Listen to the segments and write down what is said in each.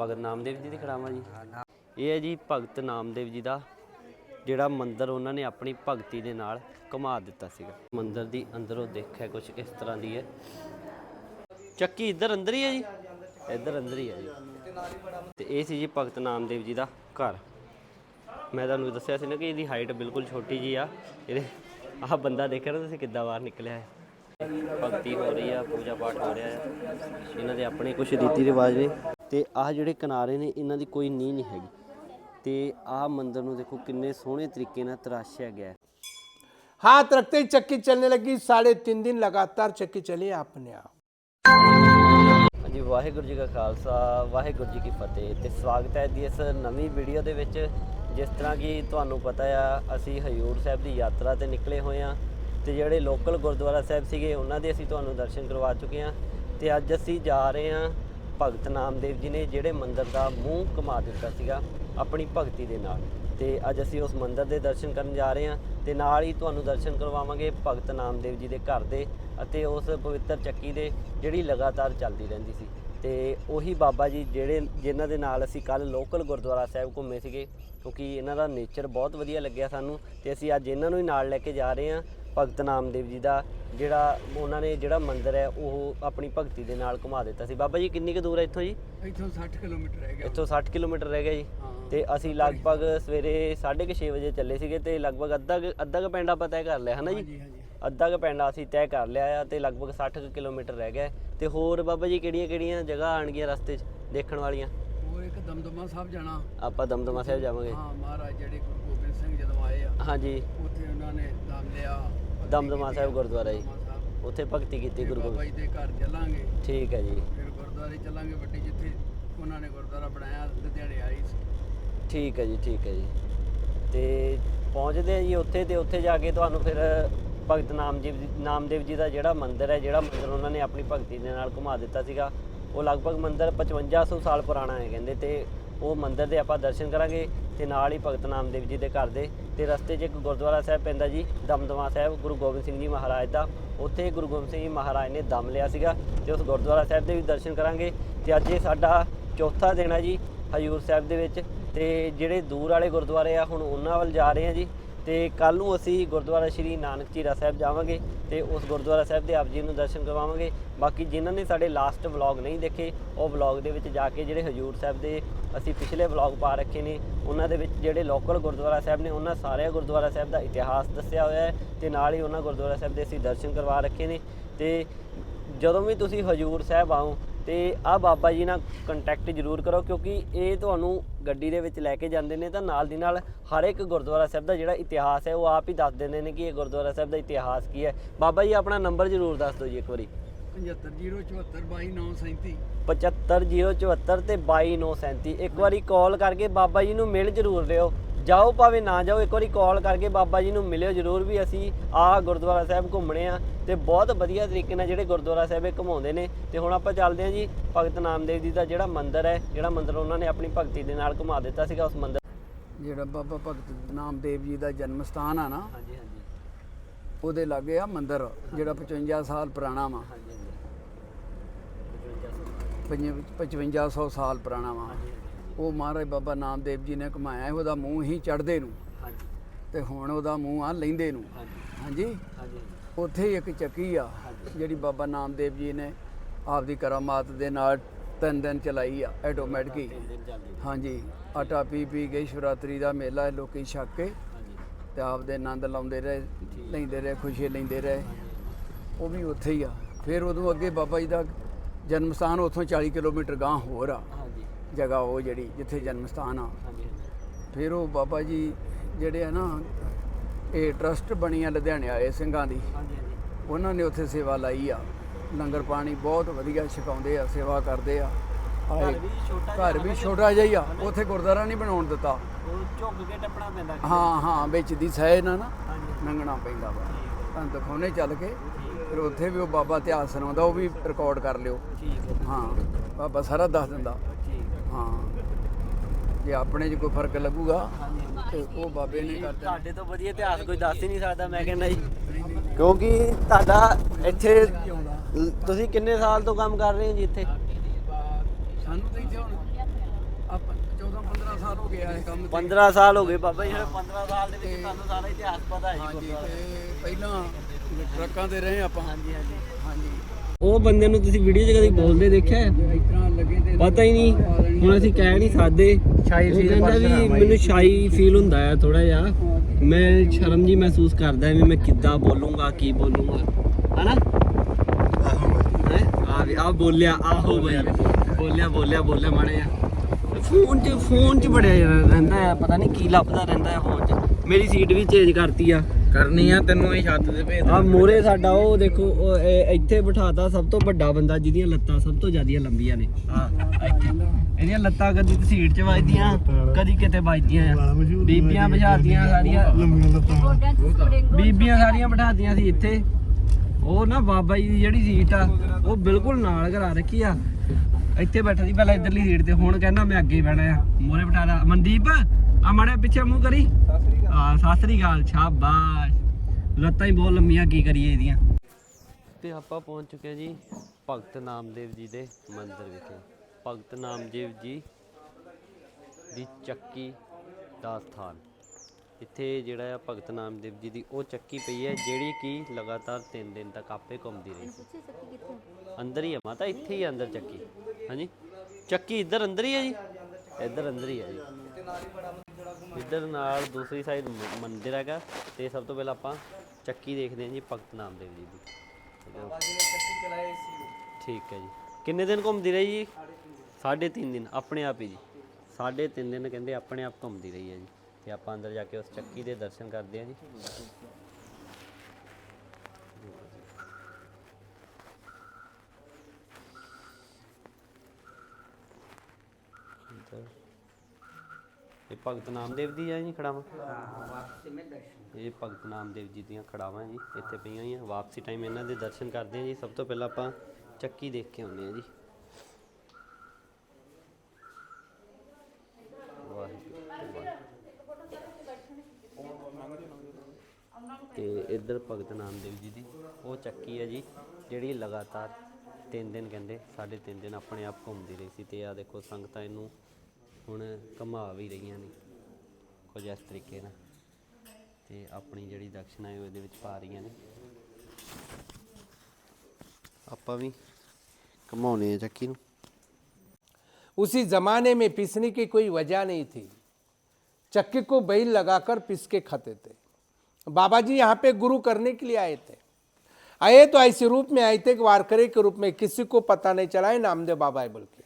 ਭਗਤ ਨਾਮਦੇਵ ਜੀ ਦੀ ਖੜਾਵਾਂ ਜੀ। ਇਹ ਹੈ ਜੀ ਭਗਤ ਨਾਮਦੇਵ ਜੀ ਦਾ, ਜਿਹੜਾ ਮੰਦਿਰ ਉਹਨਾਂ ਨੇ ਆਪਣੀ ਭਗਤੀ ਦੇ ਨਾਲ ਘੁਮਾ ਦਿੱਤਾ ਸੀਗਾ। ਮੰਦਿਰ ਦੀ ਅੰਦਰੋਂ ਦੇਖਿਆ ਕੁਝ ਇਸ ਤਰ੍ਹਾਂ ਦੀ ਹੈ। ਚੱਕੀ ਇੱਧਰ ਅੰਦਰ ਹੀ ਹੈ ਜੀ? ਇੱਧਰ ਅੰਦਰ ਹੀ ਹੈ ਜੀ। ਤੇ ਇਹ ਸੀ ਜੀ ਭਗਤ ਨਾਮਦੇਵ ਜੀ ਦਾ ਘਰ। ਮੈਂ ਤੁਹਾਨੂੰ ਦੱਸਿਆ ਸੀ ਨਾ ਕਿ ਇਹਦੀ ਹਾਈਟ ਬਿਲਕੁਲ ਛੋਟੀ ਜੀ ਆ। ਇਹਦੇ ਆਹ ਬੰਦਾ ਦੇਖਿਆ ਨਾ ਤੁਸੀਂ ਕਿੱਦਾਂ ਬਾਹਰ ਨਿਕਲਿਆ ਹੈ। ਭਗਤੀ ਹੋ ਰਹੀ ਆ ਪੂਜਾ ਪਾਠ ਹੋ ਰਿਹਾ ਹੈ। ਇਹਨਾਂ ਦੇ ਆਪਣੇ ਕੁਝ ਰੀਤੀ ਰਿਵਾਜ ਨੇ। ਤੇ ਆਹ ਜਿਹੜੇ ਕਿਨਾਰੇ ਨੇ ਇਹਨਾਂ ਦੀ ਕੋਈ ਨੀਂਹ ਨਹੀਂ ਹੈਗੀ ਤੇ ਆਹ ਮੰਦਿਰ ਨੂੰ ਦੇਖੋ ਕਿੰਨੇ ਸੋਹਣੇ ਤਰੀਕੇ ਨਾਲ ਤਰਾਸ਼ਿਆ ਗਿਆ ਹੈ हाथ रखते ही चक्की चलने लगी साढ़े तीन दिन लगातार चक्की चली अपने आप ਹਾਂਜੀ ਵਾਹਿਗੁਰੂ ਜੀ ਕਾ ਖਾਲਸਾ ਵਾਹਿਗੁਰੂ ਜੀ ਕੀ ਫਤਿਹ ਤੇ ਸਵਾਗਤ ਹੈ ਜੀ ਇਸ ਨਵੀਂ ਵੀਡੀਓ ਦੇ ਵਿੱਚ ਜਿਸ ਤਰ੍ਹਾਂ ਕਿ ਤੁਹਾਨੂੰ ਪਤਾ ਆ ਅਸੀਂ ਹਜੂਰ ਸਾਹਿਬ ਦੀ ਯਾਤਰਾ ਤੇ ਨਿਕਲੇ ਹੋਏ ਆ ਤੇ ਜਿਹੜੇ ਲੋਕਲ ਗੁਰਦੁਆਰਾ ਸਾਹਿਬ ਸੀਗੇ ਉਹਨਾਂ ਦੇ ਅਸੀਂ ਤੁਹਾਨੂੰ ਦਰਸ਼ਨ ਕਰਵਾ ਚੁੱਕੇ ਆ ਤੇ ਅੱਜ ਅਸੀਂ ਜਾ ਰਹੇ ਆ ਭਗਤ ਨਾਮਦੇਵ ਜੀ ਨੇ ਜਿਹੜੇ ਮੰਦਿਰ ਦਾ ਮੂੰਹ ਕਮਾ ਦਿੱਤਾ ਸੀਗਾ ਆਪਣੀ ਭਗਤੀ ਦੇ ਨਾਲ। ਤੇ ਅੱਜ ਅਸੀਂ ਉਸ ਮੰਦਿਰ ਦੇ ਦਰਸ਼ਨ ਕਰਨ ਜਾ ਰਹੇ ਹਾਂ ਤੇ ਨਾਲ ਹੀ ਤੁਹਾਨੂੰ ਦਰਸ਼ਨ ਕਰਵਾਵਾਂਗੇ ਭਗਤ ਨਾਮਦੇਵ ਜੀ ਦੇ ਘਰ ਦੇ ਅਤੇ ਉਸ ਪਵਿੱਤਰ ਚੱਕੀ ਦੇ ਜਿਹੜੀ ਲਗਾਤਾਰ ਚੱਲਦੀ ਰਹਿੰਦੀ ਸੀ। ਤੇ ਉਹੀ ਬਾਬਾ ਜੀ ਜਿਹੜੇ, ਜਿਨ੍ਹਾਂ ਦੇ ਨਾਲ ਅਸੀਂ ਕੱਲ ਲੋਕਲ ਗੁਰਦੁਆਰਾ ਸਾਹਿਬ ਘੁੰਮੇ ਸੀਗੇ, ਕਿਉਂਕਿ ਇਹਨਾਂ ਦਾ ਨੇਚਰ ਬਹੁਤ ਵਧੀਆ ਲੱਗਿਆ ਸਾਨੂੰ ਤੇ ਅਸੀਂ ਅੱਜ ਇਹਨਾਂ ਨੂੰ ਹੀ ਨਾਲ ਲੈ ਕੇ ਜਾ ਰਹੇ ਹਾਂ। ਭਗਤ ਨਾਮਦੇਵ ਜੀ ਦਾ ਜਿਹੜਾ ਉਹਨਾਂ ਨੇ ਜਿਹੜਾ ਮੰਦਿਰ ਹੈ ਉਹ ਆਪਣੀ ਭਗਤੀ ਦੇ ਨਾਲ ਘੁਮਾ ਦਿੱਤਾ ਸੀ। ਬਾਬਾ ਜੀ ਕਿੰਨੀ ਕੁ ਦੂਰ ਹੈ ਇੱਥੋਂ ਜੀ? ਇੱਥੋਂ 60 ਕਿਲੋਮੀਟਰ ਰਹਿ ਗਿਆ ਇੱਥੋਂ 60 ਕਿਲੋਮੀਟਰ ਰਹਿ ਗਿਆ ਜੀ। ਤੇ ਅਸੀਂ ਲਗਭਗ ਸਵੇਰੇ 6:30 ਵਜੇ ਚੱਲੇ ਸੀਗੇ ਤੇ ਲਗਭਗ ਅੱਧਾ ਕੁ- ਅੱਧਾ ਕ ਪਿੰਡ ਆਪਾਂ ਤੈਅ ਕਰ ਲਿਆ ਹਨਾ ਜੀ? ਅੱਧਾ ਕ ਪਿੰਡ ਅਸੀਂ ਤੈਅ ਕਰ ਲਿਆ ਆ ਤੇ ਲਗਭਗ 60 ਕੁ ਕਿਲੋਮੀਟਰ ਰਹਿ ਗਿਆ। ਹੈ। ਤੇ ਹੋਰ ਬਾਬਾ ਜੀ ਕਿਹੜੀਆਂ ਕਿਹੜੀਆਂ ਜਗ੍ਹਾ ਆਣਗੀਆਂ ਰਸਤੇ 'ਚ ਦੇਖਣ ਵਾਲੀਆਂ? ਹੋਰ ਇੱਕ ਦਮਦਮਾ ਸਾਹਿਬ ਜਾਣਾ। ਆਪਾਂ ਦਮਦਮਾ ਸਾਹਿਬ ਜਾਵਾਂਗੇ। ਹਾਂ ਮਹਾਰਾਜ ਜਿਹੜੇ ਗੁਰੂ ਗੋਬਿੰਦ ਸਿੰਘ ਜਦੋਂ ਆਏ ਆ ਹਾਂਜੀ। ਉੱਥੇ ਉਹਨਾਂ ਨੇ ਦਮ ਲਿਆ ਭਗਤੀ ਦਮਦਮਾ ਕੀਤੀ ਸਾਹਿਬ ਆ, ਗੁਰਦੁਆਰਾ। ਜੀ ਦਮਦਮਾ ਸਾਹਿਬ। ਉੱਥੇ ਭਗਤੀ ਕੀਤੀ ਫਿਰ ਗੁਰੂ ਬਾਬਾ ਗੋਬਿੰਦ ਜੀ ਦੇ ਘਰ ਚੱਲਾਂਗੇ। ਠੀਕ ਹੈ ਜੀ। ਫਿਰ ਗੁਰਦੁਆਰੇ ਚੱਲਾਂਗੇ ਵੱਡੀ ਜਿੱਥੇ ਉਹਨਾਂ ਨੇ ਗੁਰਦੁਆਰਾ ਬਣਾਇਆ ਲੁਧਿਆਣੇ ਆਈ ਸੀ। ਠੀਕ ਹੈ ਜੀ ਠੀਕ ਹੈ ਜੀ। ਤੇ ਪਹੁੰਚਦੇ ਆ ਜੀ ਉੱਥੇ ਤੇ ਉੱਥੇ ਜਾ ਕੇ ਤੁਹਾਨੂੰ ਫਿਰ ਭਗਤ ਨਾਮਜੀਵ ਜੀ ਨਾਮਦੇਵ ਜੀ ਦਾ ਜਿਹੜਾ ਮੰਦਿਰ ਹੈ ਜਿਹੜਾ ਮੰਦਿਰ ਉਹਨਾਂ ਨੇ ਆਪਣੀ ਭਗਤੀ ਦੇ ਨਾਲ ਘੁਮਾ ਦਿੱਤਾ ਸੀਗਾ। ਉਹ ਲਗਭਗ ਮੰਦਿਰ 5500 ਸਾਲ ਪੁਰਾਣਾ ਹੈ ਕਹਿੰਦੇ ਤੇ ਉਹ ਮੰਦਿਰ ਦੇ ਆਪਾਂ ਦਰਸ਼ਨ ਕਰਾਂਗੇ ਤੇ ਨਾਲ ਹੀ ਭਗਤ ਨਾਮਦੇਵ ਜੀ ਦੇ ਘਰ ਦੇ ਤੇ ਰਸਤੇ 'ਚ ਇੱਕ ਗੁਰਦੁਆਰਾ ਸਾਹਿਬ ਪੈਂਦਾ ਜੀ, ਦਮਦਮਾ ਸਾਹਿਬ, ਗੁਰੂ ਗੋਬਿੰਦ ਸਿੰਘ ਜੀ ਮਹਾਰਾਜ ਦਾ। ਉੱਥੇ ਗੁਰੂ ਗੋਬਿੰਦ ਸਿੰਘ ਜੀ ਮਹਾਰਾਜ ਨੇ ਦਮ ਲਿਆ ਸੀਗਾ ਤੇ ਉਸ ਗੁਰਦੁਆਰਾ ਸਾਹਿਬ ਦੇ ਵੀ ਦਰਸ਼ਨ ਕਰਾਂਗੇ ਤੇ ਅੱਜ ਇਹ ਸਾਡਾ ਚੌਥਾ ਦਿਨ ਹੈ ਜੀ ਹਜੂਰ ਸਾਹਿਬ ਦੇ ਵਿੱਚ ਤੇ ਜਿਹੜੇ ਦੂਰ ਵਾਲੇ ਗੁਰਦੁਆਰੇ ਆ, ਹੁਣ ਉਹਨਾਂ ਵੱਲ ਜਾ ਰਹੇ ਆ ਜੀ ਤੇ ਕੱਲ ਨੂੰ ਅਸੀਂ ਗੁਰਦੁਆਰਾ ਸ਼੍ਰੀ ਨਾਨਕ ਚੀਰਾ ਸਾਹਿਬ ਜਾਵਾਂਗੇ ਤੇ ਉਸ ਗੁਰਦੁਆਰਾ ਸਾਹਿਬ ਦੇ ਆਪ ਜੀ ਨੂੰ ਦਰਸ਼ਨ ਕਰਵਾਵਾਂਗੇ ਬਾਕੀ ਜਿਨ੍ਹਾਂ ਨੇ ਸਾਡੇ ਲਾਸਟ ਵਲੌਗ ਨਹੀਂ ਦੇਖੇ, ਉਹ ਵਲੌਗ ਦੇ ਵਿੱਚ ਜਾ ਕੇ ਜਿਹੜੇ ਹਜੂਰ ਸਾਹਿਬ ਦੇ ਅਸੀਂ ਪਿਛਲੇ ਵਲੌਗ ਪਾ ਰੱਖੇ ਨੇ, ਉਹਨਾਂ ਦੇ ਵਿੱਚ ਜਿਹੜੇ ਲੋਕਲ ਗੁਰਦੁਆਰਾ ਸਾਹਿਬ ਨੇ, ਉਹਨਾਂ ਸਾਰੇ ਗੁਰਦੁਆਰਾ ਸਾਹਿਬ ਦਾ ਇਤਿਹਾਸ ਦੱਸਿਆ ਹੋਇਆ ਹੈ ਤੇ ਨਾਲ ਹੀ ਉਹਨਾਂ ਗੁਰਦੁਆਰਾ ਸਾਹਿਬ ਦੇ ਅਸੀਂ ਦਰਸ਼ਨ ਕਰਵਾ ਰੱਖੇ ਨੇ ਤੇ ਜਦੋਂ ਵੀ ਤੁਸੀਂ ਹਜੂਰ ਸਾਹਿਬ ਆਓ ਤੇ ਆ ਬਾਬਾ ਜੀ ਨਾਲ ਕੰਟੈਕਟ ਜ਼ਰੂਰ ਕਰੋ ਕਿਉਂਕਿ ਇਹ ਤੁਹਾਨੂੰ ਗੱਡੀ ਦੇ ਵਿੱਚ ਲੈ ਕੇ ਜਾਂਦੇ ਨੇ ਤਾਂ ਨਾਲ ਦੀ ਨਾਲ ਹਰ ਇੱਕ ਗੁਰਦੁਆਰਾ ਸਾਹਿਬ ਦਾ ਜਿਹੜਾ ਇਤਿਹਾਸ ਹੈ, ਉਹ ਆਪ ਹੀ ਦੱਸ ਦਿੰਦੇ ਨੇ ਕਿ ਇਹ ਗੁਰਦੁਆਰਾ ਸਾਹਿਬ ਦਾ ਇਤਿਹਾਸ ਕੀ ਹੈ। ਬਾਬਾ ਜੀ, ਆਪਣਾ ਨੰਬਰ ਜ਼ਰੂਰ ਦੱਸ ਦਿਓ ਜੀ ਇੱਕ ਵਾਰੀ। 7507422937 75074 ਤੇ 22937 ਇੱਕ ਵਾਰੀ ਕਾਲ ਕਰਕੇ ਬਾਬਾ ਜੀ ਨੂੰ ਮਿਲ ਜ਼ਰੂਰ ਲਿਓ ਜਾਓ ਭਾਵੇਂ ਨਾ ਜਾਓ ਇੱਕ ਵਾਰੀ ਕਾਲ ਕਰਕੇ ਬਾਬਾ ਜੀ ਨੂੰ ਮਿਲਿਓ ਜ਼ਰੂਰ ਵੀ ਅਸੀਂ ਆ ਗੁਰਦੁਆਰਾ ਸਾਹਿਬ ਘੁੰਮਣੇ ਆ ਤੇ ਬਹੁਤ ਵਧੀਆ ਤਰੀਕੇ ਨਾਲ ਜਿਹੜੇ ਗੁਰਦੁਆਰਾ ਸਾਹਿਬ ਇਹ ਘੁਮਾਉਂਦੇ ਨੇ। ਤੇ ਹੁਣ ਆਪਾਂ ਚੱਲਦੇ ਹਾਂ ਜੀ ਭਗਤ ਨਾਮਦੇਵ ਜੀ ਦਾ ਜਿਹੜਾ ਮੰਦਿਰ ਹੈ ਜਿਹੜਾ ਮੰਦਿਰ ਉਹਨਾਂ ਨੇ ਆਪਣੀ ਭਗਤੀ ਦੇ ਨਾਲ ਘੁਮਾ ਦਿੱਤਾ ਸੀਗਾ ਉਸ ਮੰਦਿਰ। ਜਿਹੜਾ ਬਾਬਾ ਭਗਤ ਨਾਮਦੇਵ ਜੀ ਦਾ ਜਨਮ ਸਥਾਨ ਆ ਨਾ ਹਾਂਜੀ ਹਾਂਜੀ। ਉਹਦੇ ਲਾਗੇ ਆ ਮੰਦਿਰ ਜਿਹੜਾ 55 ਸਾਲ ਪੁਰਾਣਾ ਵਾ। ਹਾਂਜੀ। 5500 ਸਾਲ ਪੁਰਾਣਾ ਵਾ। ਉਹ ਮਹਾਰਾਜ ਬਾਬਾ ਨਾਮਦੇਵ ਜੀ ਨੇ ਕਮਾਇਆ ਉਹਦਾ ਮੂੰਹ ਹੀ ਚੜਦੇ ਨੂੰ। ਹਾਂਜੀ। ਤੇ ਹੁਣ ਉਹਦਾ ਮੂੰਹ ਆ ਲੈਂਦੇ ਨੂੰ। ਹਾਂਜੀ। ਉੱਥੇ ਹੀ ਇੱਕ ਚੱਕੀ ਆ ਜਿਹੜੀ ਬਾਬਾ ਨਾਮਦੇਵ ਜੀ ਨੇ ਆਪਦੀ ਕਰਾਮਾਤ ਦੇ ਨਾਲ ਤਿੰਨ ਦਿਨ ਚਲਾਈ ਆ ਆਟੋਮੈਟਿਕ ਹੀ। ਹਾਂਜੀ। ਆਟਾ ਪੀ ਪੀ ਕੇ ਸ਼ਿਵਰਾਤਰੀ ਦਾ ਮੇਲਾ ਹੈ, ਲੋਕੀ ਛੱਕ ਕੇ। ਤੇ ਆਪਦੇ ਆਨੰਦ ਲਾਉਂਦੇ ਰਹੇ ਲੈਂਦੇ ਰਹੇ ਖੁਸ਼ੀ ਲੈਂਦੇ ਰਹੇ। ਉਹ ਵੀ ਉੱਥੇ ਹੀ ਆ। ਫਿਰ ਉਦੋਂ ਅੱਗੇ ਬਾਬਾ ਜੀ ਦਾ ਜਨਮ ਸਥਾਨ ਉੱਥੋਂ 40 ਕਿਲੋਮੀਟਰ ਗਾਂ ਹੋਰ ਆ। ਹਾਂਜੀ। ਜਗ੍ਹਾ ਉਹ ਜਿਹੜੀ ਜਿੱਥੇ ਜਨਮ ਸਥਾਨ ਆ। ਹਾਂਜੀ ਫਿਰ ਉਹ ਬਾਬਾ ਜੀ ਜਿਹੜੇ ਆ ਨਾ ਇਹ ਟਰਸਟ ਬਣੀ ਆ ਲੁਧਿਆਣੇ ਵਾਲੇ ਸਿੰਘਾਂ ਦੀ। ਹਾਂਜੀ ਉਹਨਾਂ ਨੇ ਉੱਥੇ ਸੇਵਾ ਲਾਈ ਆ। ਲੰਗਰ ਪਾਣੀ ਬਹੁਤ ਵਧੀਆ ਛਕਾਉਂਦੇ ਆ ਸੇਵਾ ਕਰਦੇ ਆ। ਘਰ ਵੀ ਛੋਟਾ ਜਿਹਾ ਹੀ ਆ। ਉੱਥੇ ਗੁਰਦੁਆਰਾ ਨਹੀਂ ਬਣਾਉਣ ਦਿੱਤਾ। ਉਹ ਝੁੱਕ ਕੇ ਟੱਪਣਾ ਪੈਂਦਾ। ਹਾਂ ਹਾਂ ਵਿੱਚ ਦੀ ਸਹਿ ਨਾ ਨਾ ਲੰਘਣਾ ਪੈਂਦਾ ਵਾ। ਤੁਹਾਨੂੰ ਦਿਖਾਉਣੇ ਚੱਲ ਕੇ ਫਿਰ ਉੱਥੇ ਵੀ ਉਹ ਬਾਬਾ ਇਤਿਹਾਸ ਸੁਣਾਉਂਦਾ ਉਹ ਵੀ ਰਿਕਾਰਡ ਕਰ ਲਿਓ। ਠੀਕ ਹੈ। ਹਾਂ ਬਾਬਾ ਸਾਰਾ ਦੱਸ ਦਿੰਦਾ। ਠੀਕ ਹਾਂ। ਜੇ ਆਪਣੇ 'ਚ ਕੋਈ ਫ਼ਰਕ ਲੱਗੂਗਾ ਹਾਂਜੀ ਤੇ ਉਹ ਬਾਬੇ ਨੇ ਕਰ ਦੇਣਾ। ਤੁਹਾਡੇ ਤੋਂ ਵਧੀਆ ਇਤਿਹਾਸ ਕੋਈ ਦੱਸ ਹੀ ਨਹੀਂ ਸਕਦਾ ਮੈਂ ਕਹਿੰਦਾ ਜੀ। ਕਿਉਂਕਿ ਤੁਹਾਡਾ ਇੱਥੇ ਤੁਸੀਂ ਕਿੰਨੇ ਸਾਲ ਤੋਂ ਕੰਮ ਕਰ ਰਹੇ ਹੋ ਜੀ ਇੱਥੇ? ਸਾਨੂੰ ਤਾਂ ਇੱਥੇ ਹੁਣ ਆਪਾਂ 14 15 ਸਾਲ ਹੋ ਗਿਆ ਇਹ ਕੰਮ ਤੇ। 15 ਸਾਲ ਹੋ ਗਏ ਬਾਬਾ ਜੀ 15 ਸਾਲ ਦੇ ਵਿੱਚ ਤੁਹਾਨੂੰ ਸਾਰਾ ਇਤਿਹਾਸ ਪਤਾ ਹੈ ਜੀ ਹਾਂਜੀ ਤੇ ਪਹਿਲਾਂ ਟਰੱਕਾਂ ਤੇ ਰਹੇ ਆਪਾਂ। ਹਾਂਜੀ ਹਾਂਜੀ। ਹਾਂਜੀ। ਉਹ ਬੰਦੇ ਨੂੰ ਤੁਸੀਂ ਵੀਡੀਓ 'ਚ ਕਦੀ ਬੋਲਦੇ ਦੇਖਿਆ ਹੈ? ਇਸ ਤਰ੍ਹਾਂ ਲੱਗੇ ਤੇ ਪਤਾ ਹੀ ਨਹੀਂ। ਹੁਣ ਅਸੀਂ ਕਹਿ ਨਹੀਂ ਸਕਦੇ। ਸ਼ਾਹੀ ਉਹ ਕਹਿੰਦਾ ਵੀ। ਮੈਨੂੰ ਸ਼ਾਈ ਫੀਲ ਹੁੰਦਾ ਹੈ ਥੋੜਾ ਜਿਹਾ। ਮੈਂ ਸ਼ਰਮ ਜੀ ਮਹਿਸੂਸ ਕਰਦਾ ਵੀ ਮੈਂ ਕਿੱਦਾਂ ਬੋਲੂੰਗਾ ਕੀ ਬੋਲੂੰਗਾ। ਹਨਾ? ਹੈ? ਆ ਵੀ ਆ ਬੋਲਿਆ ਆਹੋ ਬਈ। ਬੋਲਿਆ ਬੋਲਿਆ ਬੋਲਿਆ ਮਾੜਾ ਜਿਹਾ। ਫੋਨ 'ਚ ਫੋਨ 'ਚ ਬੜਿਆ ਰਹਿੰਦਾ ਹੈ ਪਤਾ ਨਹੀਂ ਕੀ ਲੱਭਦਾ ਰਹਿੰਦਾ ਹੈ ਫੋਨ 'ਚ। ਮੇਰੀ ਸੀਟ ਵੀ ਚੇਂਜ ਕਰਤੀ ਆ। ਕਰਨੀ ਆ ਤੈਨੂੰ ਇਹ ਛੱਤ ਤੇ ਭੇਜ ਆ ਮੋਰੇ ਸਾਡਾ ਉਹ ਦੇਖੋ ਉਹ ਇਹ ਇੱਥੇ ਬਿਠਾਤਾ ਸਭ ਤੋਂ ਵੱਡਾ ਬੰਦਾ ਜਿਹਦੀਆਂ ਲੱਤਾਂ ਸਭ ਤੋਂ ਜ਼ਿਆਦੀਆਂ ਲੰਬੀਆਂ ਨੇ। ਇੱਥੇ। ਇਹਦੀਆਂ ਲੱਤਾਂ ਕਦੀ ਤਸੀੜ ਚ ਵੱਜਦੀਆਂ ਕਦੀ ਕਿਤੇ ਵੱਜਦੀਆਂ ਆ। ਬੀਬੀਆਂ ਬਿਠਾਤੀਆਂ ਸਾਰੀਆਂ। ਬੀਬੀਆਂ ਸਾਰੀਆਂ ਬਿਠਾਤੀਆਂ ਸੀ ਇੱਥੇ। ਉਹ ਨਾ ਬਾਬਾ ਜੀ ਦੀ ਜਿਹੜੀ ਸੀਟ ਆ ਉਹ ਬਿਲਕੁਲ ਨਾਲ ਕਰਾ ਰੱਖੀ ਆ। ਇੱਥੇ ਬੈਠਾ ਸੀ ਪਹਿਲਾਂ ਇਧਰਲੀ ਸੀਟ ਤੇ ਹੁਣ ਕਹਿੰਦਾ ਮੈਂ ਅੱਗੇ ਬਹਿਣਾ ਆ। ਮੋਰੇ ਬਿਠਾ ਲਾ। ਮਨਦੀਪ ਆ ਮਾੜੇ ਪਿੱਛੇ ਮੂੰਹ ਕਰੀ। ਆ ਸਤਿ ਸ੍ਰੀ ਅਕਾਲ ਸ਼ਾਬਾਸ਼। ਲੱਤਾਂ ਹੀ ਬਹੁਤ ਲੰਮੀਆਂ ਕੀ ਕਰੀਏ ਇਹਦੀਆਂ। ਤੇ ਆਪਾਂ ਪਹੁੰਚ ਚੁੱਕੇ ਜੀ ਭਗਤ ਨਾਮਦੇਵ ਜੀ ਦੇ ਮੰਦਿਰ ਵਿਖੇ। ਭਗਤ ਨਾਮਦੇਵ ਜੀ ਦੀ ਚੱਕੀ ਦਾ ਸਥਾਨ। ਇੱਥੇ ਜਿਹੜਾ ਆ ਭਗਤ ਨਾਮਦੇਵ ਜੀ ਦੀ ਉਹ ਚੱਕੀ ਪਈ ਹੈ ਜਿਹੜੀ ਕਿ ਲਗਾਤਾਰ 3 ਦਿਨ ਤੱਕ ਆਪੇ ਘੁੰਮਦੀ ਰਹੀ ਸੀ। ਅੰਦਰ ਹੀ ਹੈ ਮਾਤਾ ਇੱਥੇ ਹੈ ਅੰਦਰ ਚੱਕੀ। ਹਾਂਜੀ। ਚੱਕੀ ਇੱਧਰ ਅੰਦਰ ਹੀ ਹੈ ਜੀ? ਇੱਧਰ ਅੰਦਰ ਹੀ ਹੈ ਜੀ। ਇੱਧਰ ਨਾਲ ਦੂਸਰੀ ਸਾਈਡ ਮੰਦਿਰ ਹੈਗਾ। ਤੇ ਸਭ ਤੋਂ ਪਹਿਲਾਂ ਆਪਾਂ ਚੱਕੀ ਦੇਖਦੇ ਹਾਂ ਜੀ, ਭਗਤ ਨਾਮਦੇਵ ਜੀ ਦੀ। ਠੀਕ ਹੈ ਜੀ। ਕਿੰਨੇ ਦਿਨ ਘੁੰਮਦੀ ਰਹੀ ਜੀ? ਸਾਢੇ ਤਿੰਨ ਦਿਨ, ਆਪਣੇ ਆਪ ਹੀ ਜੀ। ਸਾਢੇ ਤਿੰਨ ਦਿਨ ਕਹਿੰਦੇ ਆਪਣੇ ਆਪ ਘੁੰਮਦੀ ਰਹੀ ਹੈ ਜੀ। ਤੇ ਆਪਾਂ ਅੰਦਰ ਜਾ ਕੇ ਉਸ ਚੱਕੀ ਦੇ ਦਰਸ਼ਨ ਕਰਦੇ ਹਾਂ ਜੀ ਇੱਧਰ ਇਹ ਭਗਤ ਨਾਮਦੇਵ ਦੀ ਹੈ ਜੀ ਖੜਾਵਾਂ? ਇਹ ਭਗਤ ਨਾਮਦੇਵ ਜੀ ਦੀਆਂ ਖੜਾਵਾਂ ਜੀ ਇੱਥੇ ਪਈਆਂ ਹੋਈਆਂ। ਵਾਪਸੀ ਟਾਈਮ ਇਹਨਾਂ ਦੇ ਦਰਸ਼ਨ ਕਰਦੇ ਹਾਂ ਜੀ। ਸਭ ਤੋਂ ਪਹਿਲਾਂ ਆਪਾਂ ਚੱਕੀ ਦੇਖ ਕੇ ਆਉਂਦੇ ਹਾਂ ਜੀ। ਤੇ ਇੱਧਰ ਭਗਤ ਨਾਮਦੇਵ ਜੀ ਦੀ ਉਹ ਚੱਕੀ ਹੈ ਜੀ ਜਿਹੜੀ ਲਗਾਤਾਰ ਤਿੰਨ ਦਿਨ ਕਹਿੰਦੇ ਸਾਢੇ ਤਿੰਨ ਦਿਨ ਆਪਣੇ ਆਪ ਘੁੰਮਦੀ ਰਹੀ ਸੀ। ਤੇ ਆ ਦੇਖੋ ਸੰਗਤਾਂ ਇਹਨੂੰ ਹੁਣ ਘੁਮਾ ਵੀ ਰਹੀਆਂ ਨੇ ਕੁਝ ਇਸ ਤਰੀਕੇ ਨਾਲ ਤੇ ਆਪਣੀ ਜਿਹੜੀ ਦਕਸ਼ਨਾ ਹੈ ਉਹਦੇ ਵਿੱਚ ਪਾ ਰਹੀਆਂ ਨੇ ਆਪਾਂ ਵੀ ਘਮਾਉਣੇ ਆ ਚੱਕੀ ਨੂੰ उसी जमाने में पीसने की कोई वजह नहीं थी चक्की को बैल लगाकर पीस के खाते थे बाबा जी यहाँ पे गुरु करने के लिए आए थे आए तो ऐसे रूप में आए थे कि वारकरी के रूप में किसी को पता नहीं चला है नामदेव बाबा है बोल के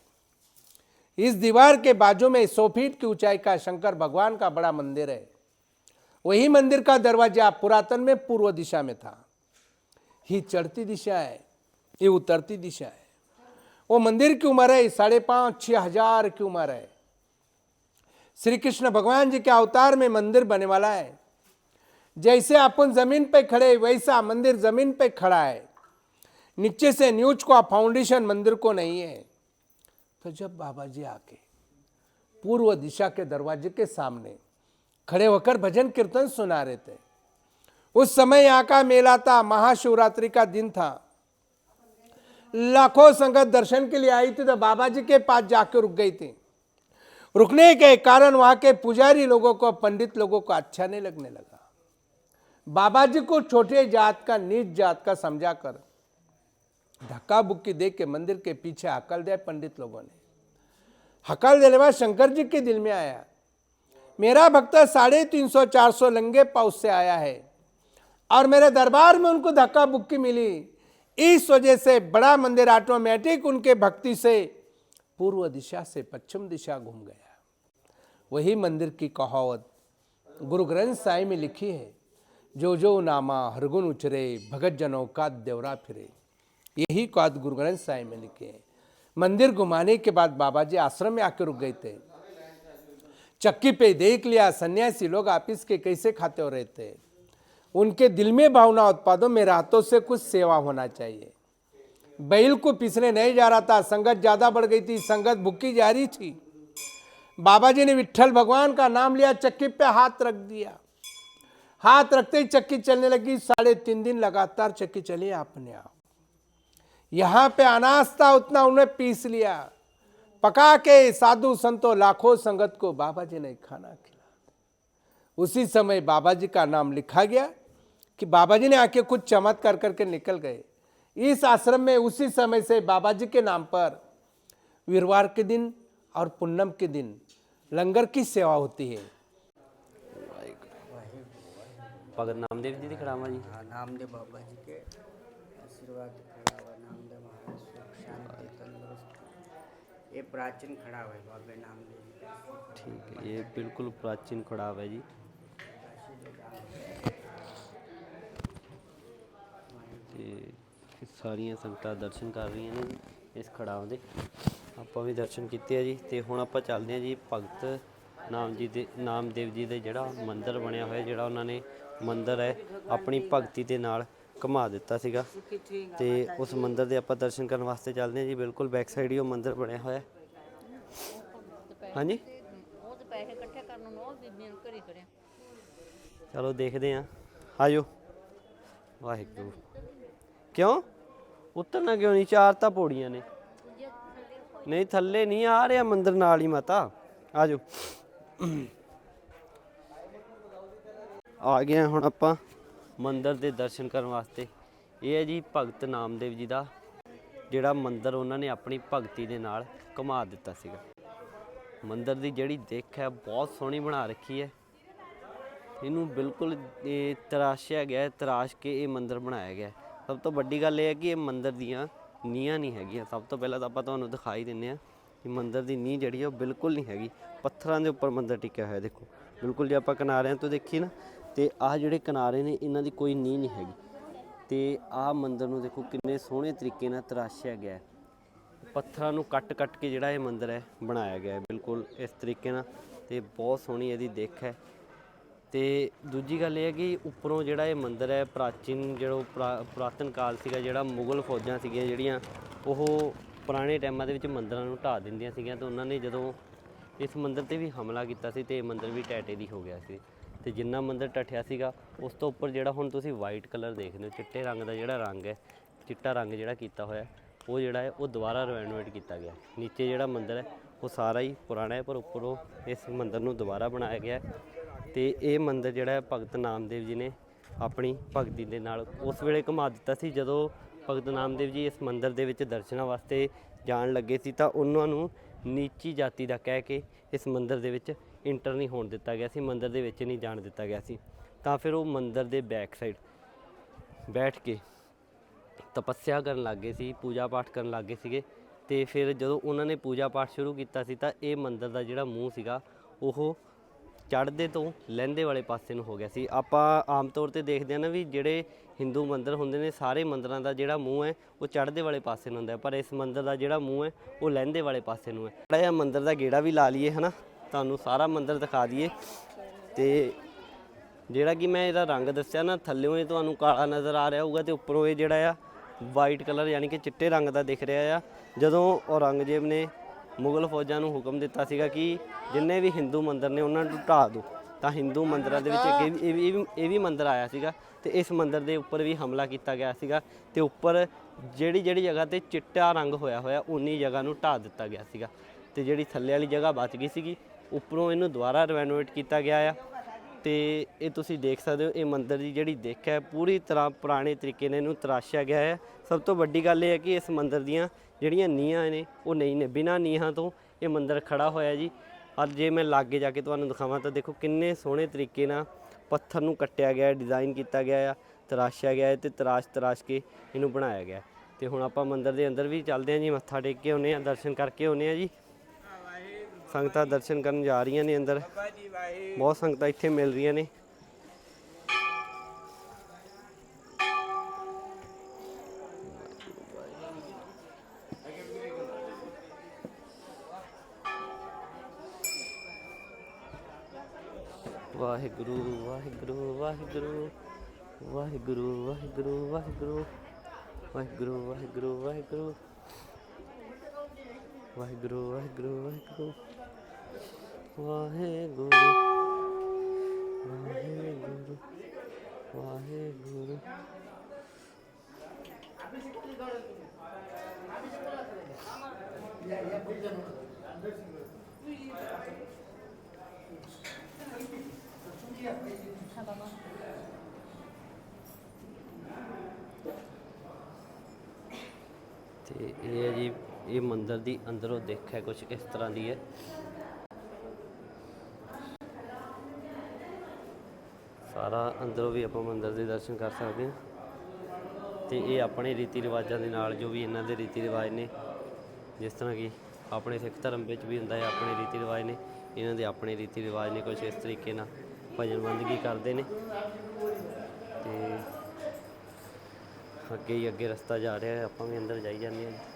इस दीवार के बाजू में सौ फीट की ऊंचाई का शंकर भगवान का बड़ा मंदिर है। वही मंदिर का दरवाज़ा पुरातन में पूर्व दिशा में था। ही चढ़ती दिशा है ये उतरती दिशा है। वो मंदिर की उम्र है, साढ़े पाँच छः हज़ार की उम्र है। श्री कृष्ण भगवान जी के अवतार में मंदिर बने वाला है। जैसे अपन ज़मीन पे खड़े, वैसा मंदिर ज़मीन पे खड़ा है। नीचे से न्यूज़ को फाउंडेशन मंदिर को नहीं है। तो जब बाबा जी आके पूर्व दिशा के दरवाजे के सामने खड़े होकर भजन कीर्तन सुना रहे थे, उस समय यहाँ का मेला था, महाशिवरात्रि का दिन था। लाखों संगत दर्शन के लिए आई थी तो बाबा जी के पास जाकर रुक गई थी। रुकने के कारण वहाँ के पुजारी लोगों को, पंडित लोगों को अच्छा नहीं लगने लगा। बाबा जी को छोटे जात का, नीच जात का समझा कर धक्का बुक्की दे के मंदिर के पीछे हकल दिया पंडित लोगों ने। हकल देने बाद शंकर जी के दिल में आया। मेरा भक्त साढ़े तीन सौ, चार सौ लंगे पाउस से आया है और मेरे दरबार में उनको धक्का बुक्की मिली। इस वजह से बड़ा मंदिर ऑटोमेटिक उनके भक्ति से पूर्व दिशा से पश्चिम दिशा घूम गया। वही मंदिर की कहावत गुरु ग्रंथ साहिब में लिखी है, जो जो नामा हरगुन उचरे भगत जनों का देवरा फिरे। यही बात गुरु ग्रंथ साहिब में लिखी है। मंदिर घुमाने के बाद बाबा जी आश्रम में आकर रुक गए थे। चक्की पे देख लिया, सन्यासी लोग ऑफ़िस के कैसे खाते हो रहे थे। उनके दिल में भावना उत्पादों मेरे हाथों से कुछ सेवा होना चाहिए। बैल को पीसने नहीं जा रहा था, संगत ज़्यादा बढ़ गई थी, संगत भुक्की जा रही थी। बाबा जी ने विठल भगवान का नाम लिया, चक्की पे हाथ रख दिया। हाथ रखते ही चक्की चलने लगी, साढ़े तीन दिन लगातार चक्की चली अपने आप। यहाँ पे अनाज था उतना उन्हें पीस लिया। पका के साधु संतो लाखों संगत को बाबा जी ने खाना खिला उसी समय बाबा जी का नाम लिखा गया कि बाबा जी ने आके कुछ चमत्कार करके निकल गए। इस आश्रम में उसी समय से बाबा जी के नाम पर वीरवार के दिन और पुन्नम के दिन लंगर की सेवा होती है। भगत नामदेव जी दिख रामा जी। नामदेव बाबा जी के आशीर्वाद। ਇਹ ਪ੍ਰਾਚੀਨ ਖੜਾਵ ਹੈ ਬਾਬੇ ਨਾਮ ਦੇ ਠੀਕ ਇਹ ਬਿਲਕੁਲ ਪ੍ਰਾਚੀਨ ਖੜਾਵ ਹੈ ਜੀ। ਤੇ ਸਾਰੀਆਂ ਸੰਗਤਾਂ ਦਰਸ਼ਨ ਕਰ ਰਹੀਆਂ ਨੇ ਇਸ ਖੜਾਵ ਦੇ। ਆਪਾਂ ਵੀ ਦਰਸ਼ਨ ਕੀਤੇ ਆ ਜੀ, ਤੇ ਹੁਣ ਆਪਾਂ ਚੱਲਦੇ ਆ ਜੀ ਭਗਤ ਨਾਮ ਜੀ ਦੇ, ਨਾਮਦੇਵ ਜੀ ਦੇ ਜਿਹੜਾ ਮੰਦਿਰ ਬਣਿਆ ਹੋਇਆ, ਜਿਹੜਾ ਉਹਨਾਂ ਨੇ ਮੰਦਿਰ ਹੈ, ਆਪਣੀ ਭਗਤੀ ਦੇ ਨਾਲ ਘੁਮਾ ਦਿੱਤਾ ਸੀਗਾ। ਤੇ ਉਸ ਮੰਦਿਰ ਦੇ ਆਪਾਂ ਦਰਸ਼ਨ ਕਰਨ ਵਾਸਤੇ ਚੱਲਦੇ ਆ ਜੀ। ਬਿਲਕੁਲ ਬੈਕ ਸਾਈਡ ਹੀ ਉਹ ਮੰਦਿਰ ਬਣਿਆ ਹੋਇਆ ਹੈ। ਹਾਂਜੀ? ਉਹ ਤੇ ਪੈਸੇ ਇਕੱਠੇ ਕਰਨ ਨੂੰ ਉਹ ਬੀਬੀਆਂ ਨੂੰ ਘਰੀ ਕਰਿਆ ਚਲੋ ਦੇਖਦੇ ਆਂ ਆਜੋ। ਵਾਹਿਗੁਰੂ। ਕਿਉਂ? ਉਤਰਨਾ ਕਿਉਂ ਨਹੀਂ? ਚਾਰ ਤਾਂ ਪੌੜੀਆਂ ਨੇ। ਨਹੀਂ ਥੱਲੇ ਨਹੀਂ ਆ ਰਿਹਾ ਮੰਦਿਰ ਨਾਲ ਹੀ ਮਾਤਾ। ਆਜੋ। ਆ ਗਏ ਹਾਂ ਹੁਣ ਆਪਾਂ। ਮੰਦਿਰ ਦੇ ਦਰਸ਼ਨ ਕਰਨ ਵਾਸਤੇ। ਇਹ ਹੈ ਜੀ ਭਗਤ ਨਾਮਦੇਵ ਜੀ ਦਾ, ਜਿਹੜਾ ਮੰਦਿਰ ਉਹਨਾਂ ਨੇ ਆਪਣੀ ਭਗਤੀ ਦੇ ਨਾਲ ਘੁਮਾ ਦਿੱਤਾ ਸੀਗਾ। ਮੰਦਿਰ ਦੀ ਜਿਹੜੀ ਦਿੱਖ ਹੈ, ਬਹੁਤ ਸੋਹਣੀ ਬਣਾ ਰੱਖੀ ਹੈ। ਇਹਨੂੰ ਬਿਲਕੁਲ ਇਹ ਤਰਾਸ਼ਿਆ ਗਿਆ ਤਰਾਸ਼ ਕੇ ਇਹ ਮੰਦਿਰ ਬਣਾਇਆ ਗਿਆ ਸਭ ਤੋਂ ਵੱਡੀ ਗੱਲ ਇਹ ਹੈ ਕਿ ਇਹ ਮੰਦਿਰ ਦੀਆਂ ਨੀਹਾਂ ਨਹੀਂ ਹੈਗੀਆਂ। ਸਭ ਤੋਂ ਪਹਿਲਾਂ ਤਾਂ ਆਪਾਂ ਤੁਹਾਨੂੰ ਦਿਖਾਈ ਦਿੰਨੇ ਆ ਕਿ ਮੰਦਿਰ ਦੀ ਨੀਂਹ ਜਿਹੜੀ ਹੈ ਉਹ ਬਿਲਕੁਲ ਨਹੀਂ ਹੈਗੀ। ਪੱਥਰਾਂ ਦੇ ਉੱਪਰ ਮੰਦਿਰ ਟਿਕਿਆ ਹੋਇਆ ਦੇਖੋ। ਬਿਲਕੁਲ ਜੇ ਆਪਾਂ ਕਿਨਾਰਿਆਂ ਤੋਂ ਦੇਖੀ ਨਾ ਤੇ ਆਹ ਜਿਹੜੇ ਕਿਨਾਰੇ ਨੇ, ਇਹਨਾਂ ਦੀ ਕੋਈ ਨੀਂਹ ਨਹੀਂ ਹੈਗੀ। ਤੇ ਆਹ ਮੰਦਿਰ ਨੂੰ ਦੇਖੋ ਕਿੰਨੇ ਸੋਹਣੇ ਤਰੀਕੇ ਨਾਲ ਤਰਾਸ਼ਿਆ ਗਿਆ ਹੈ। ਪੱਥਰਾਂ ਨੂੰ ਕੱਟ ਕੱਟ ਕੇ ਜਿਹੜਾ ਇਹ ਮੰਦਿਰ ਹੈ, ਬਣਾਇਆ ਗਿਆ ਹੈ। ਬਿਲਕੁਲ ਇਸ ਤਰੀਕੇ ਨਾਲ ਤੇ ਬਹੁਤ ਸੋਹਣੀ ਇਹਦੀ ਦਿੱਖ ਹੈ। ਤੇ ਦੂਜੀ ਗੱਲ ਇਹ ਹੈ ਕਿ ਉੱਪਰੋਂ ਜਿਹੜਾ ਇਹ ਮੰਦਿਰ ਹੈ, ਪ੍ਰਾਚੀਨ ਜਿਹੜਾ ਪੁਰਾ- ਪੁਰਾਤਨ ਕਾਲ ਸੀਗਾ, ਜਿਹੜਾ ਮੁਗਲ ਫੌਜਾਂ ਸੀਗੀਆਂ ਜਿਹੜੀਆਂ, ਉਹ ਪੁਰਾਣੇ ਟਾਈਮਾਂ ਦੇ ਵਿੱਚ ਮੰਦਿਰਾਂ ਨੂੰ ਢਾਹ ਦਿੰਦੀਆਂ ਸੀਗੀਆਂ ਤੇ ਉਹਨਾਂ ਨੇ ਜਦੋਂ ਇਸ ਮੰਦਿਰ ਤੇ ਵੀ ਹਮਲਾ ਕੀਤਾ ਸੀ ਤੇ ਇਹ ਮੰਦਿਰ ਵੀ ਟੈਟੇ ਦੀ ਹੋ ਗਿਆ ਸੀ। ਤੇ ਜਿੰਨਾ ਮੰਦਰ ਟੱਠਿਆ ਸੀਗਾ, ਉਸ ਤੋਂ ਉੱਪਰ ਜਿਹੜਾ ਹੁਣ ਤੁਸੀਂ ਵਾਈਟ ਕਲਰ ਦੇਖਦੇ ਹੋ, ਚਿੱਟੇ ਰੰਗ ਦਾ ਜਿਹੜਾ ਰੰਗ ਹੈ, ਚਿੱਟਾ ਰੰਗ ਜਿਹੜਾ ਕੀਤਾ ਹੋਇਆ ਉਹ ਜਿਹੜਾ ਹੈ, ਉਹ ਦੁਬਾਰਾ ਰੈਨੋਵੇਟ ਕੀਤਾ ਗਿਆ ਨੀਚੇ ਜਿਹੜਾ ਮੰਦਰ ਹੈ, ਉਹ ਸਾਰਾ ਹੀ ਪੁਰਾਣਾ ਹੈ, ਪਰ ਉੱਪਰੋਂ ਇਸ ਮੰਦਰ ਨੂੰ ਦੁਬਾਰਾ ਬਣਾਇਆ ਗਿਆ ਹੈ। ਤੇ ਇਹ ਮੰਦਰ ਜਿਹੜਾ ਹੈ, ਭਗਤ ਨਾਮਦੇਵ ਜੀ ਨੇ ਆਪਣੀ ਭਗਤੀ ਦੇ ਨਾਲ ਉਸ ਵੇਲੇ ਘੁਮਾ ਦਿੱਤਾ ਸੀ। ਜਦੋਂ ਭਗਤ ਨਾਮਦੇਵ ਜੀ ਇਸ ਮੰਦਰ ਦੇ ਵਿੱਚ ਦਰਸ਼ਨਾਂ ਵਾਸਤੇ ਜਾਣ ਲੱਗੇ ਸੀ, ਤਾਂ ਉਹਨਾਂ ਨੂੰ ਨੀਚੀ ਜਾਤੀ ਦਾ ਕਹਿ ਕੇ ਇਸ ਮੰਦਰ ਦੇ ਵਿੱਚ ਇੰਟਰ ਨਹੀਂ ਹੋਣ ਦਿੱਤਾ ਗਿਆ ਸੀ, ਮੰਦਿਰ ਦੇ ਵਿੱਚ ਨਹੀਂ ਜਾਣ ਦਿੱਤਾ ਗਿਆ ਸੀ। ਤਾਂ ਫਿਰ ਉਹ ਮੰਦਿਰ ਦੇ ਬੈਕ ਸਾਈਡ ਬੈਠ ਕੇ ਤਪੱਸਿਆ ਕਰਨ ਲੱਗੇ ਸੀ, ਪੂਜਾ ਪਾਠ ਕਰਨ ਲੱਗੇ ਸੀਗੇ। ਤੇ ਫਿਰ ਜਦੋਂ ਉਹਨਾਂ ਨੇ ਪੂਜਾ ਪਾਠ ਸ਼ੁਰੂ ਕੀਤਾ ਸੀ, ਤਾਂ ਇਹ ਮੰਦਿਰ ਦਾ ਜਿਹੜਾ ਮੂੰਹ ਸੀਗਾ, ਉਹ ਚੜ੍ਹਦੇ ਤੋਂ ਲਹਿੰਦੇ ਵਾਲੇ ਪਾਸੇ ਨੂੰ ਹੋ ਗਿਆ ਸੀ। ਆਪਾਂ ਆਮ ਤੌਰ ਤੇ ਦੇਖਦੇ ਹਾਂ ਨਾ ਵੀ ਜਿਹੜੇ ਹਿੰਦੂ ਮੰਦਿਰ ਹੁੰਦੇ ਨੇ, ਸਾਰੇ ਮੰਦਿਰਾਂ ਦਾ ਜਿਹੜਾ ਮੂੰਹ ਹੈ, ਉਹ ਚੜ੍ਹਦੇ ਵਾਲੇ ਪਾਸੇ ਨੂੰ ਹੁੰਦਾ ਪਰ ਇਸ ਮੰਦਿਰ ਦਾ ਜਿਹੜਾ ਮੂੰਹ ਹੈ, ਉਹ ਲਹਿੰਦੇ ਵਾਲੇ ਪਾਸੇ ਨੂੰ ਹੈ। ਥੋੜ੍ਹਾ ਜਿਹਾ ਮੰਦਿਰ ਦਾ ਗੇੜਾ ਵੀ ਲਾ ਲਈਏ, ਹਨਾ? ਤੁਹਾਨੂੰ ਸਾਰਾ ਮੰਦਿਰ ਦਿਖਾ ਦਈਏ। ਤੇ ਜਿਹੜਾ ਕਿ ਮੈਂ ਇਹਦਾ ਰੰਗ ਦੱਸਿਆ ਨਾ ਥੱਲੇੋਂ ਇਹ ਤੁਹਾਨੂੰ ਕਾਲਾ ਨਜ਼ਰ ਆ ਰਿਹਾ ਹੋਊਗਾ ਤੇ ਉੱਪਰੋਂ ਇਹ ਜਿਹੜਾ ਆ ਵਾਈਟ ਕਲਰ ਯਾਨੀ ਕਿ ਚਿੱਟੇ ਰੰਗ ਦਾ ਦਿਖ ਰਿਹਾ ਆ। ਜਦੋਂ ਔਰੰਗਜ਼ੇਬ ਨੇ ਮੁਗਲ ਫੌਜਾਂ ਨੂੰ ਹੁਕਮ ਦਿੱਤਾ ਸੀਗਾ ਕਿ ਜਿੰਨੇ ਵੀ ਹਿੰਦੂ ਮੰਦਿਰ ਨੇ ਉਹਨਾਂ ਨੂੰ ਢਾਹ ਦਿਓ, ਤਾਂ ਹਿੰਦੂ ਮੰਦਰਾਂ ਦੇ ਵਿੱਚ ਅੱਗੇ ਵੀ- ਇਹ ਵੀ ਇਹ ਵੀ ਇਹ ਵੀ ਮੰਦਿਰ ਆਇਆ ਸੀਗਾ ਤੇ ਇਸ ਮੰਦਿਰ ਦੇ ਉੱਪਰ ਵੀ ਹਮਲਾ ਕੀਤਾ ਗਿਆ ਸੀਗਾ ਤੇ ਉੱਪਰ ਜਿਹੜੀ ਜਿਹੜੀ ਜਗ੍ਹਾ ਤੇ ਚਿੱਟਾ ਰੰਗ ਹੋਇਆ ਹੋਇਆ, ਉਨੀ ਜਗ੍ਹਾ ਨੂੰ ਢਾਹ ਦਿੱਤਾ ਗਿਆ ਸੀਗਾ ਤੇ ਜਿਹੜੀ ਥੱਲੇ ਵਾਲੀ ਜਗ੍ਹਾ ਬਚ ਗਈ ਸੀਗੀ। ਉੱਪਰੋਂ ਇਹਨੂੰ ਦੁਬਾਰਾ ਰਿਨੋਵੇਟ ਕੀਤਾ ਗਿਆ ਆ। ਤੇ ਇਹ ਤੁਸੀਂ ਦੇਖ ਸਕਦੇ ਹੋ, ਇਹ ਮੰਦਿਰ ਦੀ ਜਿਹੜੀ ਦਿੱਖ ਹੈ, ਪੂਰੀ ਤਰ੍ਹਾਂ ਪੁਰਾਣੇ ਤਰੀਕੇ ਨਾਲ ਇਹਨੂੰ ਤਰਾਸ਼ਿਆ ਗਿਆ ਹੈ। ਸਭ ਤੋਂ ਵੱਡੀ ਗੱਲ ਇਹ ਹੈ ਕਿ ਇਸ ਮੰਦਿਰ ਦੀਆਂ ਜਿਹੜੀਆਂ ਨੀਹਾਂ ਨੇ, ਉਹ ਨਹੀਂ ਨੇ, ਬਿਨਾਂ ਨੀਹਾਂ ਤੋਂ ਇਹ ਮੰਦਿਰ ਖੜਾ ਹੋਇਆ ਜੀ। ਔਰ ਜੇ ਮੈਂ ਲਾਗੇ ਜਾ ਕੇ ਤੁਹਾਨੂੰ ਦਿਖਾਵਾਂ ਤਾਂ ਦੇਖੋ ਕਿੰਨੇ ਸੋਹਣੇ ਤਰੀਕੇ ਨਾਲ ਪੱਥਰ ਨੂੰ ਕੱਟਿਆ ਗਿਆ ਹੈ ਡਿਜ਼ਾਈਨ ਕੀਤਾ ਗਿਆ ਆ, ਤਰਾਸ਼ਿਆ ਗਿਆ ਹੈ ਤੇ ਤਰਾਸ਼ ਤਰਾਸ਼ ਕੇ ਇਹਨੂੰ ਬਣਾਇਆ ਗਿਆ ਹੈ। ਤੇ ਹੁਣ ਆਪਾਂ ਮੰਦਿਰ ਦੇ ਅੰਦਰ ਵੀ ਚੱਲਦੇ ਹਾਂ ਜੀ, ਮੱਥਾ ਟੇਕ ਕੇ ਆਉਂਦੇ ਹਾਂ, ਦਰਸ਼ਨ ਕਰਕੇ ਆਉਂਦੇ ਹਾਂ ਜੀ। ਸੰਗਤਾਂ ਦਰਸ਼ਨ ਕਰਨ ਜਾ ਰਹੀਆਂ ਨੇ ਅੰਦਰ ਬਹੁਤ ਸੰਗਤਾਂ ਇੱਥੇ ਮਿਲ ਰਹੀਆਂ ਨੇ ਵਾਹਿਗੁਰੂ ਵਾਹਿਗੁਰੂ ਵਾਹਿਗੁਰੂ ਵਾਹਿਗੁਰੂ ਵਾਹਿਗੁਰੂ ਵਾਹਿਗੁਰੂ ਵਾਹਿਗੁਰੂ ਵਾਹਿਗੁਰੂ ਵਾਹਿਗੁਰੂ ਵਾਹਿਗੁਰੂ ਵਾਹਿਗੁਰੂ ਵਾਹਿਗੁਰੂ ਵਾਹਿਗੁਰੂ ਵਾਹਿਗੁਰੂ ਵਾਹਿਗੁਰੂ। ਤੇ ਇਹ ਹੈ ਜੀ, ਇਹ ਮੰਦਿਰ ਦੀ ਅੰਦਰੋਂ ਦੇਖ ਹੈ ਕੁਝ ਇਸ ਤਰ੍ਹਾਂ ਦੀ ਹੈ। ਸਾਰਾ ਅੰਦਰੋਂ ਵੀ ਆਪਾਂ ਮੰਦਿਰ ਦੇ ਦਰਸ਼ਨ ਕਰ ਸਕਦੇ ਹਾਂ। ਤੇ ਇਹ ਆਪਣੇ ਰੀਤੀ ਰਿਵਾਜਾਂ ਦੇ ਨਾਲ ਜੋ ਵੀ ਇਹਨਾਂ ਦੇ ਰੀਤੀ ਰਿਵਾਜ ਨੇ, ਜਿਸ ਤਰ੍ਹਾਂ ਕਿ ਆਪਣੇ ਸਿੱਖ ਧਰਮ ਵਿੱਚ ਵੀ ਹੁੰਦਾ ਹੈ, ਆਪਣੇ ਰੀਤੀ ਰਿਵਾਜ ਨੇ, ਇਹਨਾਂ ਦੇ ਆਪਣੇ ਰੀਤੀ ਰਿਵਾਜ ਨੇ ਕੁਝ ਇਸ ਤਰੀਕੇ ਨਾਲ ਭਜਨ ਬੰਦਗੀ ਕਰਦੇ ਨੇ। ਤੇ ਅੱਗੇ ਹੀ ਅੱਗੇ ਰਸਤਾ ਜਾ ਰਿਹਾ ਹੈ, ਆਪਾਂ ਵੀ ਅੰਦਰ ਜਾਈ ਜਾਂਦੇ ਹਾਂ।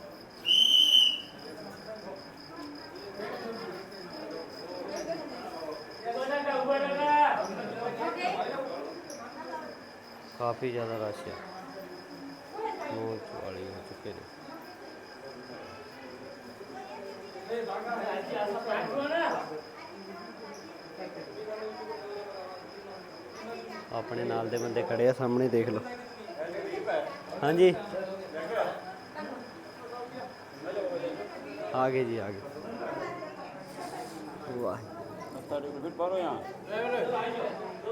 ਕਾਫੀ ਜ਼ਿਆਦਾ ਰਸ਼ ਹੈ ਨੌ ਵਾਲੀ ਹੋ ਚੁੱਕੇ ਨੇ। ਆਪਣੇ ਨਾਲ ਦੇ ਬੰਦੇ ਖੜੇ ਆ, ਸਾਹਮਣੇ ਦੇਖ ਲਓ। ਹਾਂਜੀ। ਆ ਗਏ ਜੀ, ਆ ਗਏ। ਵਾਹ।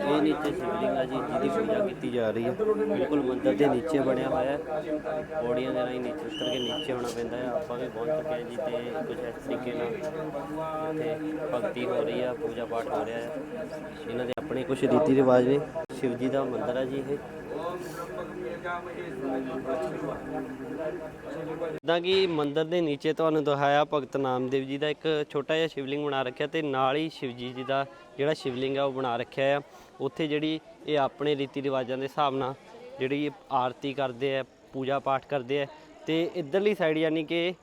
ਇਹ ਨੀਚੇ ਸ਼ਿਵਲਿੰਗ ਆ ਜੀ, ਜਿਹਦੀ ਪੂਜਾ ਕੀਤੀ ਜਾ ਰਹੀ ਹੈ। ਬਿਲਕੁਲ ਮੰਦਰ ਦੇ ਨੀਚੇ ਬਣਿਆ ਹੋਇਆ ਹੈ। ਪੌੜੀਆਂ ਦੇ ਰਾਹੀਂ ਨੀਚੇ ਉਤਰ ਕੇ ਨੀਚੇ ਆਉਣਾ ਪੈਂਦਾ ਹੈ। ਆਪਾਂ ਵੀ ਬਹੁਤ ਚੁੱਕੇ ਹਾਂ ਜੀ ਤੇ ਕੁਝ ਇਸ ਤਰੀਕੇ ਨਾਲ ਇੱਥੇ ਭਗਤੀ ਹੋ ਰਹੀ ਹੈ ਪੂਜਾ ਪਾਠ ਹੋ ਰਿਹਾ ਹੈ। ਇਹਨਾਂ ਦੇ ਆਪਣੇ ਕੁਝ ਰੀਤੀ ਰਿਵਾਜ ਨੇ। ਸ਼ਿਵ ਜੀ ਦਾ ਮੰਦਰ ਹੈ ਜੀ ਇਹ। ਜਿੱਦਾਂ ਕਿ ਮੰਦਿਰ ਦੇ ਨੀਚੇ ਤੁਹਾਨੂੰ ਦਿਖਾਇਆ ਭਗਤ ਨਾਮਦੇਵ ਜੀ ਦਾ ਇੱਕ ਛੋਟਾ ਜਿਹਾ ਸ਼ਿਵਲਿੰਗ ਬਣਾ ਰੱਖਿਆ ਤੇ ਨਾਲ ਹੀ ਸ਼ਿਵਜੀ ਜੀ ਦਾ ਜਿਹੜਾ ਸ਼ਿਵਲਿੰਗ ਆ ਉਹ ਬਣਾ ਰੱਖਿਆ ਆ। ਉੱਥੇ ਜਿਹੜੀ ਇਹ ਆਪਣੇ ਰੀਤੀ ਰਿਵਾਜਾਂ ਦੇ ਹਿਸਾਬ ਨਾਲ ਜਿਹੜੀ ਆਰਤੀ ਕਰਦੇ ਆ, ਪੂਜਾ ਪਾਠ ਕਰਦੇ ਆ ਤੇ ਇਧਰਲੀ ਸਾਈਡ ਯਾਨੀ ਕਿ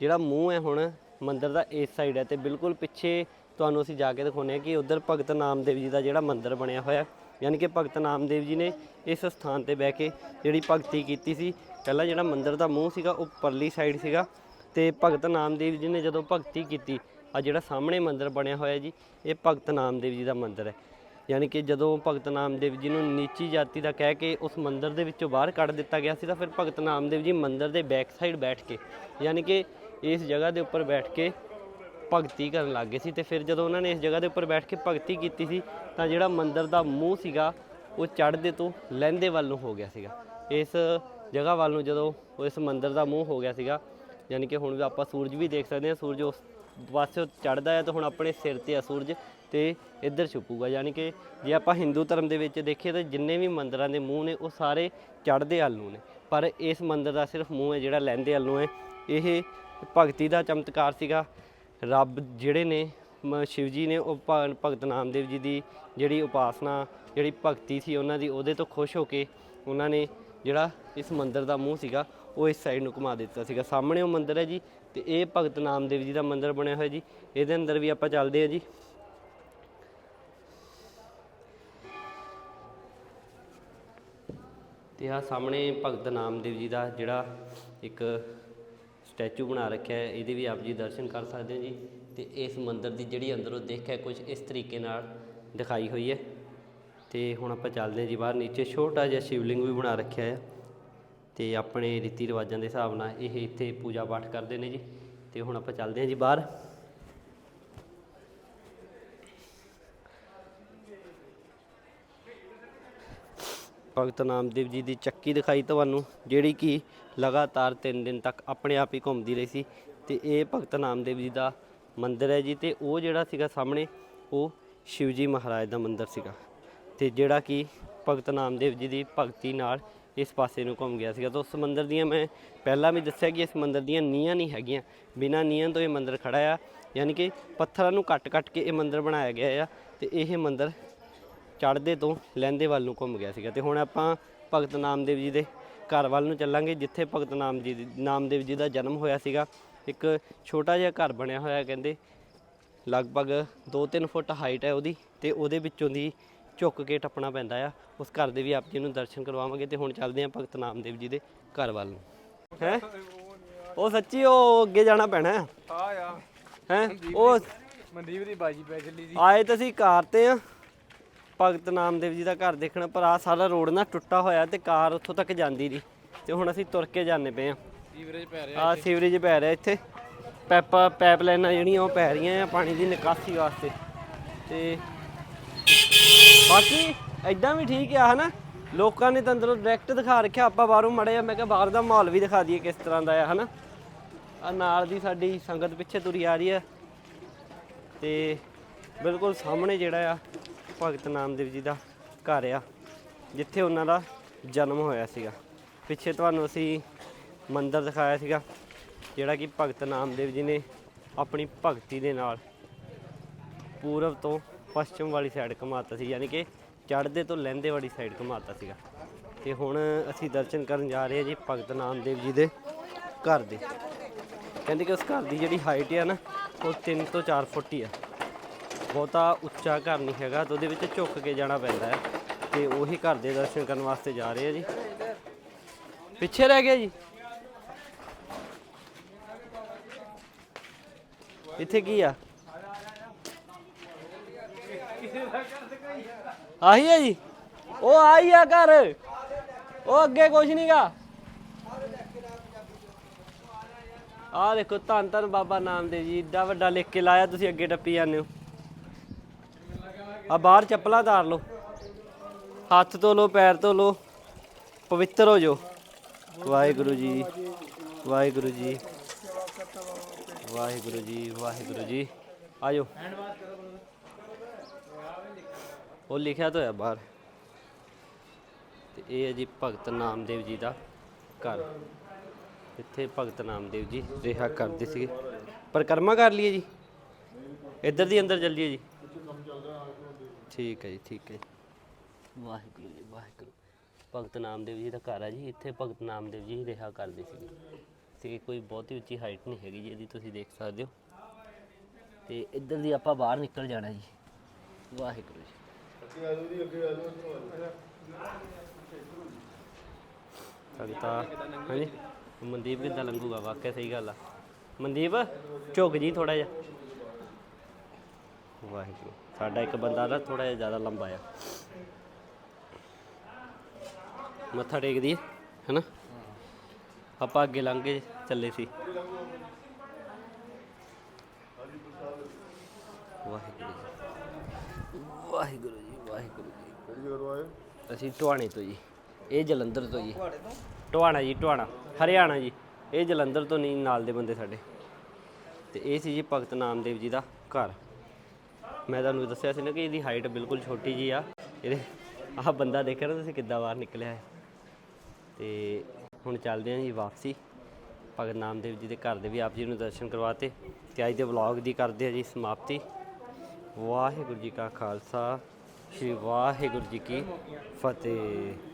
ਜਿਹੜਾ ਮੂੰਹ ਹੈ ਹੁਣ ਮੰਦਿਰ ਦਾ ਇਸ ਸਾਈਡ ਹੈ ਤੇ ਬਿਲਕੁਲ ਪਿੱਛੇ ਤੁਹਾਨੂੰ ਅਸੀਂ ਜਾ ਕੇ ਦਿਖਾਉਂਦੇ ਹਾਂ ਕਿ ਉਧਰ ਭਗਤ ਨਾਮਦੇਵ ਜੀ ਦਾ ਜਿਹੜਾ ਮੰਦਿਰ ਬਣਿਆ ਹੋਇਆ। ਯਾਨੀ ਕਿ ਭਗਤ ਨਾਮਦੇਵ ਜੀ ਨੇ ਇਸ ਸਥਾਨ ਤੇ ਬਹਿ ਕੇ ਜਿਹੜੀ ਭਗਤੀ ਕੀਤੀ ਸੀ, ਪਹਿਲਾਂ ਜਿਹੜਾ ਮੰਦਿਰ ਦਾ ਮੂੰਹ ਸੀਗਾ, ਉਹ ਪਰਲੀ ਸਾਈਡ ਸੀਗਾ ਤੇ ਭਗਤ ਨਾਮਦੇਵ ਜੀ ਨੇ ਜਦੋਂ ਭਗਤੀ ਕੀਤੀ, ਆ ਜਿਹੜਾ ਸਾਹਮਣੇ ਮੰਦਿਰ ਬਣਿਆ ਹੋਇਆ ਜੀ, ਇਹ ਭਗਤ ਨਾਮਦੇਵ ਜੀ ਦਾ ਮੰਦਿਰ ਹੈ। ਯਾਨੀ ਕਿ ਜਦੋਂ ਭਗਤ ਨਾਮਦੇਵ ਜੀ ਨੂੰ ਨੀਚੀ ਜਾਤੀ ਦਾ ਕਹਿ ਕੇ ਉਸ ਮੰਦਿਰ ਦੇ ਵਿੱਚੋਂ ਬਾਹਰ ਕੱਢ ਦਿੱਤਾ ਗਿਆ ਸੀ, ਤਾਂ ਫਿਰ ਭਗਤ ਨਾਮਦੇਵ ਜੀ ਮੰਦਿਰ ਦੇ ਬੈਕ ਸਾਈਡ ਬੈਠ ਕੇ, ਯਾਨੀ ਕਿ ਇਸ ਜਗ੍ਹਾ ਦੇ ਉੱਪਰ ਬੈਠ ਕੇ ਭਗਤੀ ਕਰਨ ਲੱਗ ਗਏ ਸੀ ਤੇ ਫਿਰ ਜਦੋਂ ਉਹਨਾਂ ਨੇ ਇਸ ਜਗ੍ਹਾ ਦੇ ਉੱਪਰ ਬੈਠ ਕੇ ਭਗਤੀ ਕੀਤੀ ਸੀ, ਤਾਂ ਜਿਹੜਾ ਮੰਦਿਰ ਦਾ ਮੂੰਹ ਸੀਗਾ, ਉਹ ਚੜ੍ਹਦੇ ਤੋਂ ਲਹਿੰਦੇ ਵੱਲ ਨੂੰ ਹੋ ਗਿਆ ਸੀਗਾ। ਇਸ ਜਗ੍ਹਾ ਵੱਲ ਨੂੰ ਜਦੋਂ ਇਸ ਮੰਦਿਰ ਦਾ ਮੂੰਹ ਹੋ ਗਿਆ ਸੀਗਾ, ਯਾਨੀ ਕਿ ਹੁਣ ਵੀ ਆਪਾਂ ਸੂਰਜ ਵੀ ਦੇਖ ਸਕਦੇ ਹਾਂ, ਸੂਰਜ ਉਸ ਪਾਸੇ ਚੜ੍ਹਦਾ ਹੈ ਤਾਂ ਹੁਣ ਆਪਣੇ ਸਿਰ ਤੇ ਆ ਸੂਰਜ ਤੇ ਇੱਧਰ ਛੁਪੂਗਾ। ਯਾਨੀ ਕਿ ਜੇ ਆਪਾਂ ਹਿੰਦੂ ਧਰਮ ਦੇ ਵਿੱਚ ਦੇਖੀਏ ਤਾਂ ਜਿੰਨੇ ਵੀ ਮੰਦਰਾਂ ਦੇ ਮੂੰਹ ਨੇ, ਉਹ ਸਾਰੇ ਚੜ੍ਹਦੇ ਵੱਲ ਨੂੰ ਨੇ। ਪਰ ਇਸ ਮੰਦਿਰ ਦਾ ਸਿਰਫ ਮੂੰਹ ਹੈ ਜਿਹੜਾ ਲਹਿੰਦੇ ਵੱਲ ਨੂੰ ਹੈ। ਇਹ ਭਗਤੀ ਦਾ ਚਮਤਕਾਰ ਸੀਗਾ। ਰੱਬ ਜਿਹੜੇ ਨੇ, ਮ- ਸ਼ਿਵ ਜੀ ਨੇ ਉਹ ਭ- ਭਗਤ ਨਾਮਦੇਵ ਜੀ ਦੀ ਜਿਹੜੀ ਉਪਾਸਨਾ, ਜਿਹੜੀ ਭਗਤੀ ਸੀ ਉਹਨਾਂ ਦੀ, ਉਹਦੇ ਤੋਂ ਖੁਸ਼ ਹੋ ਕੇ ਉਹਨਾਂ ਨੇ ਜਿਹੜਾ ਇਸ ਮੰਦਿਰ ਦਾ ਮੂੰਹ ਸੀਗਾ, ਉਹ ਇਸ ਸਾਈਡ ਨੂੰ ਘੁਮਾ ਦਿੱਤਾ ਸੀਗਾ। ਸਾਹਮਣੇ ਉਹ ਮੰਦਿਰ ਹੈ ਜੀ ਤੇ ਇਹ ਭਗਤ ਨਾਮਦੇਵ ਜੀ ਦਾ ਮੰਦਿਰ ਬਣਿਆ ਹੋਇਆ ਜੀ। ਇਹਦੇ ਅੰਦਰ ਵੀ ਆਪਾਂ ਚੱਲਦੇ ਹਾਂ ਜੀ। ਤੇ ਆ ਸਾਹਮਣੇ ਭਗਤ ਨਾਮਦੇਵ ਜੀ ਦਾ ਜਿਹੜਾ ਇੱਕ ਸਟੈਚੂ ਬਣਾ ਰੱਖਿਆ ਹੈ, ਇਹਦੇ ਵੀ ਆਪ ਜੀ ਦਰਸ਼ਨ ਕਰ ਸਕਦੇ ਹੋ ਜੀ। ਤੇ ਇਸ ਮੰਦਿਰ ਦੀ ਜਿਹੜੀ ਅੰਦਰੋਂ ਦੇਖ ਹੈ ਕੁਝ ਇਸ ਤਰੀਕੇ ਨਾਲ ਦਿਖਾਈ ਹੋਈ ਹੈ। ਤੇ ਹੁਣ ਆਪਾਂ ਚੱਲਦੇ ਹਾਂ ਜੀ ਬਾਹਰ ਨੀਚੇ। ਛੋਟਾ ਜਿਹਾ ਸ਼ਿਵਲਿੰਗ ਵੀ ਬਣਾ ਰੱਖਿਆ ਹੈ। ਤੇ ਆਪਣੇ ਰੀਤੀ ਰਿਵਾਜਾਂ ਦੇ ਹਿਸਾਬ ਨਾਲ ਇਹ ਇੱਥੇ ਪੂਜਾ ਪਾਠ ਕਰਦੇ ਨੇ ਜੀ। ਤੇ ਹੁਣ ਆਪਾਂ ਚੱਲਦੇ ਹਾਂ ਜੀ ਬਾਹਰ। ਭਗਤ ਨਾਮਦੇਵ ਜੀ ਦੀ ਚੱਕੀ ਦਿਖਾਈ ਤੁਹਾਨੂੰ, ਜਿਹੜੀ ਕਿ ਲਗਾਤਾਰ 3 ਦਿਨ ਤੱਕ ਆਪਣੇ ਆਪ ਹੀ ਘੁੰਮਦੀ ਰਹੀ ਸੀ। ਤੇ ਇਹ ਭਗਤ ਨਾਮਦੇਵ ਜੀ ਦਾ ਮੰਦਿਰ ਹੈ ਜੀ, ਤੇ ਉਹ ਜਿਹੜਾ ਸੀਗਾ ਸਾਹਮਣੇ, ਉਹ ਸ਼ਿਵਜੀ ਮਹਾਰਾਜ ਦਾ ਮੰਦਿਰ ਸੀਗਾ। ਤੇ ਜਿਹੜਾ ਕਿ ਭਗਤ ਨਾਮਦੇਵ ਜੀ ਦੀ ਭਗਤੀ ਨਾਲ ਇਸ ਪਾਸੇ ਨੂੰ ਘੁੰਮ ਗਿਆ ਸੀਗਾ। ਤਾਂ ਉਸ ਮੰਦਿਰ ਦੀਆਂ ਮੈਂ ਪਹਿਲਾਂ ਵੀ ਦੱਸਿਆ ਕਿ ਇਸ ਮੰਦਿਰ ਦੀਆਂ ਨੀਹਾਂ ਨਹੀਂ ਹੈਗੀਆਂ। ਬਿਨਾਂ ਨੀਹਾਂ ਤੋਂ ਇਹ ਮੰਦਿਰ ਖੜਾ ਆ। ਯਾਨੀ ਕਿ ਪੱਥਰਾਂ ਨੂੰ ਕੱਟ-ਕੱਟ ਕੇ ਇਹ ਮੰਦਿਰ ਬਣਾਇਆ ਗਿਆ ਆ। ਤੇ ਇਹ ਮੰਦਿਰ ਚੜ੍ਹਦੇ ਤੋਂ ਲਹਿੰਦੇ ਵੱਲ ਨੂੰ ਘੁੰਮ ਗਿਆ ਸੀਗਾ ਤੇ ਹੁਣ ਆਪਾਂ ਭਗਤ ਨਾਮਦੇਵ ਜੀ ਦੇ ਘਰ ਵੱਲ ਨੂੰ ਚੱਲਾਂਗੇ ਜਿੱਥੇ ਭਗਤ ਨਾਮ ਜੀ ਦੀ- ਨਾਮਦੇਵ ਜੀ ਦਾ ਜਨਮ ਹੋਇਆ ਸੀਗਾ। ਇੱਕ ਛੋਟਾ ਜਿਹਾ ਘਰ ਬਣਿਆ ਹੋਇਆ ਕਹਿੰਦੇ ਲਗਭਗ 2-3 ਫੁੱਟ ਹਾਈਟ ਹੈ ਉਹਦੀ ਤੇ ਉਹਦੇ ਵਿੱਚੋਂ ਦੀ ਝੁੱਕ ਕੇ ਟੱਪਣਾ ਪੈਂਦਾ ਆ। ਉਸ ਘਰ ਦੇ ਵੀ ਆਪ ਜੀ ਨੂੰ ਦਰਸ਼ਨ ਕਰਵਾਵਾਂਗੇ ਤੇ ਹੁਣ ਚੱਲਦੇ ਹਾਂ ਭਗਤ ਨਾਮਦੇਵ ਜੀ ਦੇ ਘਰ ਵੱਲ ਨੂੰ। ਹੈ? ਉਹ ਸੱਚੀ ਉਹ ਅੱਗੇ ਜਾਣਾ ਪੈਣਾ ਹੈ? ਆ ਆ। ਹੈ? ਉਹ ਮਨਦੀਪ ਦੀ ਬਾਜੀ ਪੈ ਚੱਲੀ ਸੀ। ਆਏ ਤਾਂ ਅਸੀਂ ਕਾਰ ਤੇ ਆ। ਭਗਤ ਨਾਮਦੇਵ ਜੀ ਦਾ ਘਰ ਦੇਖਣਾ ਪਰ ਆ ਸਾਰਾ ਰੋਡ ਨਾ ਟੁੱਟਾ ਹੋਇਆ ਤੇ ਕਾਰ ਉੱਥੋਂ ਤੱਕ ਜਾਂਦੀ ਨਹੀਂ ਤੇ ਹੁਣ ਅਸੀਂ ਤੁਰ ਕੇ ਜਾਂਦੇ ਪਏ ਆ ਸੀਵਰੇਜ ਪੈ ਰਿਹਾ ਆ ਸੀਵਰੇਜ ਪੈ ਰਿਹਾ ਇੱਥੇ। ਪੈਪਾ ਪਾਈਪ ਲਾਈਨਾਂ ਜਿਹੜੀਆਂ ਉਹ ਪੈ ਰਹੀਆਂ ਆ ਪਾਣੀ ਦੀ ਨਿਕਾਸੀ ਵਾਸਤੇ। ਤੇ ਬਾਕੀ ਐਦਾਂ ਵੀ ਠੀਕ ਆ ਹਨਾ? ਲੋਕਾਂ ਨੇ ਤਾਂ ਅੰਦਰੋਂ ਡਾਇਰੈਕਟ ਦਿਖਾ ਰੱਖਿਆ ਆਪਾਂ ਬਾਹਰੋਂ ਮੜੇ ਆ ਮੈਂ ਕਿਹਾ ਬਾਹਰ ਦਾ ਮਾਹੌਲ ਵੀ ਦਿਖਾ ਦਈਏ ਕਿਸ ਤਰ੍ਹਾਂ ਦਾ ਆ ਹਨਾ? ਆ ਨਾਲ ਦੀ ਸਾਡੀ ਸੰਗਤ ਪਿੱਛੇ ਤੁਰੀ ਆ ਰਹੀ ਆ। ਤੇ ਬਿਲਕੁਲ ਸਾਹਮਣੇ ਜਿਹੜਾ ਆ ਭਗਤ ਨਾਮਦੇਵ ਜੀ ਦਾ ਘਰ ਆ, ਜਿੱਥੇ ਉਹਨਾਂ ਦਾ ਜਨਮ ਹੋਇਆ ਸੀਗਾ। ਪਿੱਛੇ ਤੁਹਾਨੂੰ ਅਸੀਂ ਮੰਦਿਰ ਦਿਖਾਇਆ ਸੀਗਾ, ਜਿਹੜਾ ਕਿ ਭਗਤ ਨਾਮਦੇਵ ਜੀ ਨੇ ਆਪਣੀ ਭਗਤੀ ਦੇ ਨਾਲ ਪੂਰਬ ਤੋਂ ਪੱਛਮ ਵਾਲੀ ਸਾਈਡ ਘੁਮਾਤਾ ਸੀ, ਯਾਨੀ ਕਿ ਚੜ੍ਹਦੇ ਤੋਂ ਲਹਿੰਦੇ ਵਾਲੀ ਸਾਈਡ ਘੁਮਾਤਾ ਸੀਗਾ। ਤੇ ਹੁਣ ਅਸੀਂ ਦਰਸ਼ਨ ਕਰਨ ਜਾ ਰਹੇ ਹਾਂ ਜੀ ਭਗਤ ਨਾਮਦੇਵ ਜੀ ਦੇ ਘਰ ਦੇ। ਕਹਿੰਦੇ ਕਿ ਉਸ ਘਰ ਦੀ ਜਿਹੜੀ ਹਾਈਟ ਹੈ ਨਾ, ਉਹ 3 ਤੋਂ 4 ਫੁੱਟ ਹੀ ਆ। ਬਹੁਤਾ ਉੱਚਾ ਘਰ ਨਹੀਂ ਹੈਗਾ ਤੇ ਉਹਦੇ ਵਿੱਚ ਝੁੱਕ ਕੇ ਜਾਣਾ ਪੈਂਦਾ ਹੈ ਤੇ ਉਹੀ ਘਰ ਦੇ ਦਰਸ਼ਨ ਕਰਨ ਵਾਸਤੇ ਜਾ ਰਹੇ ਆ ਜੀ। ਪਿੱਛੇ ਰਹਿ ਗਿਆ ਜੀ। ਇੱਥੇ ਕੀ ਆ? ਆਹੀ ਹੈ ਜੀ। ਉਹ ਆਈ ਆ ਘਰ। ਉਹ ਅੱਗੇ ਕੁਝ ਨਹੀਂਗਾ ਆ ਦੇਖੋ ਧੰਨ ਧੰਨ ਬਾਬਾ ਨਾਮਦੇਵ ਜੀ, ਏਡਾ ਵੱਡਾ ਲਿਖ ਕੇ ਲਾਇਆ ਤੁਸੀਂ ਅੱਗੇ ਟੱਪੀ ਜਾਂਦੇ ਹੋ। ਆ ਬਾਹਰ ਚੱਪਲਾਂ ਧਾਰ ਲਓ। ਹੱਥ ਧੋ ਲਓ, ਪੈਰ ਧੋ ਲਓ, ਪਵਿੱਤਰ ਹੋ ਜਾਓ। ਵਾਹਿਗੁਰੂ ਜੀ ਵਾਹਿਗੁਰੂ ਜੀ ਵਾਹਿਗੁਰੂ ਜੀ ਵਾਹਿਗੁਰੂ ਜੀ। ਆਜੋ। ਉਹ ਲਿਖਿਆ ਤਾਂ ਹੋਇਆ ਬਾਹਰ। ਤੇ ਇਹ ਹੈ ਜੀ ਭਗਤ ਨਾਮਦੇਵ ਜੀ ਦਾ ਘਰ। ਇੱਥੇ ਭਗਤ ਨਾਮਦੇਵ ਜੀ ਰਿਹਾ ਕਰਦੇ ਸੀਗੇ। ਪਰਿਕਰਮਾ ਕਰ ਲਈਏ ਜੀ। ਇੱਧਰ ਦੀ ਅੰਦਰ ਚੱਲੀਏ ਜੀ। ਠੀਕ ਹੈ ਜੀ ਠੀਕ ਹੈ। ਵਾਹਿਗੁਰੂ ਜੀ ਵਾਹਿਗੁਰੂ। ਭਗਤ ਨਾਮਦੇਵ ਜੀ ਦਾ ਘਰ ਹੈ ਜੀ ਇੱਥੇ ਭਗਤ ਨਾਮਦੇਵ ਜੀ ਰਿਹਾ ਕਰਦੇ ਸੀਗੇ। ਤੇ ਕੋਈ ਬਹੁਤੀ ਉੱਚੀ ਹਾਈਟ ਨਹੀਂ ਹੈਗੀ ਜੀ ਇਹਦੀ ਤੁਸੀਂ ਦੇਖ ਸਕਦੇ ਹੋ। ਤੇ ਇੱਧਰ ਦੀ ਆਪਾਂ ਬਾਹਰ ਨਿਕਲ ਜਾਣਾ ਜੀ। ਵਾਹਿਗੁਰੂ ਜੀ। ਸੰਗਤਾ ਹਾਂਜੀ? ਮਨਦੀਪ ਕਿੱਦਾਂ ਲੰਘੂਗਾ? ਵਾਕਿਆ ਸਹੀ ਗੱਲ ਆ। ਮਨਦੀਪ ਝੁਕ ਜੀ ਥੋੜਾ ਜਿਹਾ। ਵਾਹਿਗੁਰੂ। ਸਾਡਾ ਇੱਕ ਬੰਦਾ ਨਾ ਥੋੜਾ ਜਿਹਾ ਜ਼ਿਆਦਾ ਲੰਬਾ ਆ। ਮੱਥਾ ਟੇਕਦੀ ਦਈਏ, ਹੈਨਾ? ਆਪਾਂ ਅੱਗੇ ਲੰਘ ਕੇ ਚੱਲੇ ਸੀ। ਵਾਹਿਗੁਰੂ ਜੀ ਵਾਹਿਗੁਰੂ ਜੀ ਵਾਹਿਗੁਰੂ ਜੀ। ਕਿਹੜੀ ਜਗ੍ਹਾ ਆਏ ਅਸੀਂ ਟਵਾਣੇ ਤੋਂ ਜੀ, ਇਹ ਜਲੰਧਰ ਤੋਂ ਜੀ। ਟਵਾਣਾ ਜੀ ਟਵਾਣਾ ਹਰਿਆਣਾ ਜੀ। ਇਹ ਜਲੰਧਰ ਤੋਂ ਨਹੀਂ, ਨਾਲ ਦੇ ਬੰਦੇ ਸਾਡੇ। ਤੇ ਇਹ ਸੀ ਜੀ ਭਗਤ ਨਾਮਦੇਵ ਜੀ ਦਾ ਘਰ। ਮੈਂ ਤੁਹਾਨੂੰ ਦੱਸਿਆ ਸੀ ਨਾ ਕਿ ਇਹਦੀ ਹਾਈਟ ਬਿਲਕੁਲ ਛੋਟੀ ਜੀ ਆ। ਇਹਦੇ ਆਹ ਬੰਦਾ ਦੇਖਿਆ ਨਾ ਤੁਸੀਂ ਕਿੱਦਾਂ ਬਾਹਰ ਨਿਕਲਿਆ ਹੈ। ਤੇ ਹੁਣ ਚੱਲਦੇ ਹਾਂ ਜੀ ਵਾਪਸੀ। ਭਗਤ ਨਾਮਦੇਵ ਜੀ ਦੇ ਘਰ ਦੇ ਵੀ ਆਪ ਜੀ ਨੂੰ ਦਰਸ਼ਨ ਕਰਵਾਤੇ ਤੇ ਅੱਜ ਦੇ ਵਲੌਗ ਦੀ ਕਰਦੇ ਆ ਜੀ ਸਮਾਪਤੀ। ਵਾਹਿਗੁਰੂ ਜੀ ਕਾ ਖਾਲਸਾ, ਸ੍ਰੀ ਵਾਹਿਗੁਰੂ ਜੀ ਕੀ ਫਤਿਹ।